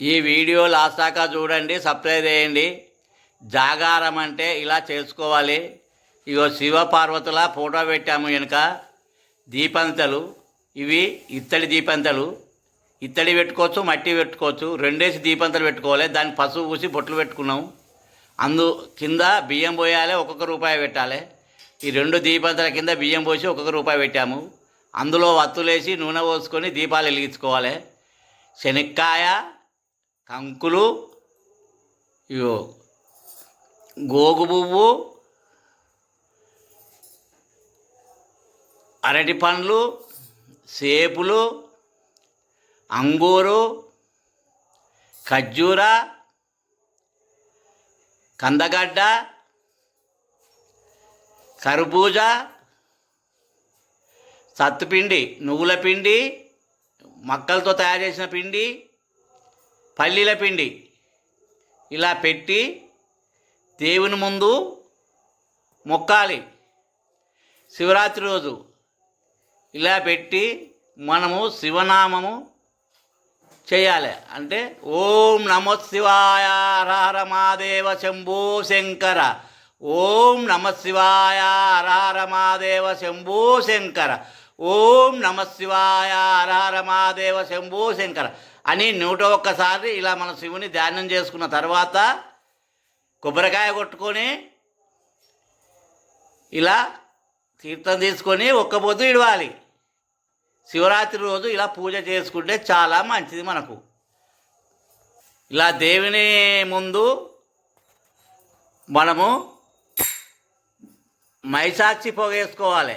ఈ video last దాకా చూడండి సబ్స్క్రైబ్ చేయండి. జాగారం అంటే ఇలా చేసుకోవాలి. ఇగో శివపార్వతుల ఫోటో పెట్టాము వెనుక. దీపంతలు ఇవి ఇత్తడి దీపంతలు. ఇత్తడి పెట్టుకోవచ్చు మట్టి పెట్టుకోవచ్చు. రెండేసి దీపంతలు పెట్టుకోవాలి. దాన్ని పసుపు పూసి బొట్లు పెట్టుకున్నాము అందు కింద బియ్యం పోయాలి ఒక్కొక్క రూపాయి పెట్టాలి. ఈ రెండు దీపంతల కింద బియ్యం పోసి ఒక్కొక్క రూపాయి పెట్టాము. అందులో వత్తులేసి నూనె పోసుకొని దీపాలు వెలిగించుకోవాలి. శనక్కాయ కంకులు ఇగో గోగు పువ్వు అరటి పండ్లు సేపులు అంగూరు ఖర్జూర కందగడ్డ కర్బూజ సత్తుపిండి నువ్వుల పిండి మక్కలతో తయారు చేసిన పిండి పల్లీల పిండి. ఇలా పెట్టి దేవుని ముందు మొక్కాలి. శివరాత్రి రోజు ఇలా పెట్టి మనము శివనామము చేయాలి. అంటే ఓం నమో శివాయ హర మహాదేవ శంభో శంకర. ఓం నమ శివాయ హర శంభో శంకర. ఓం నమ శివాయ హర శంభో శంకర. అని నూట ఒక్కసారి ఇలా మన శివుని ధ్యానం చేసుకున్న తర్వాత కొబ్బరికాయ కొట్టుకొని ఇలా తీర్థం తీసుకొని ఒక్క ఇడవాలి. శివరాత్రి రోజు ఇలా పూజ చేసుకుంటే చాలా మంచిది మనకు. ఇలా దేవుని ముందు మనము మైసాక్షి పొగ వేసుకోవాలి.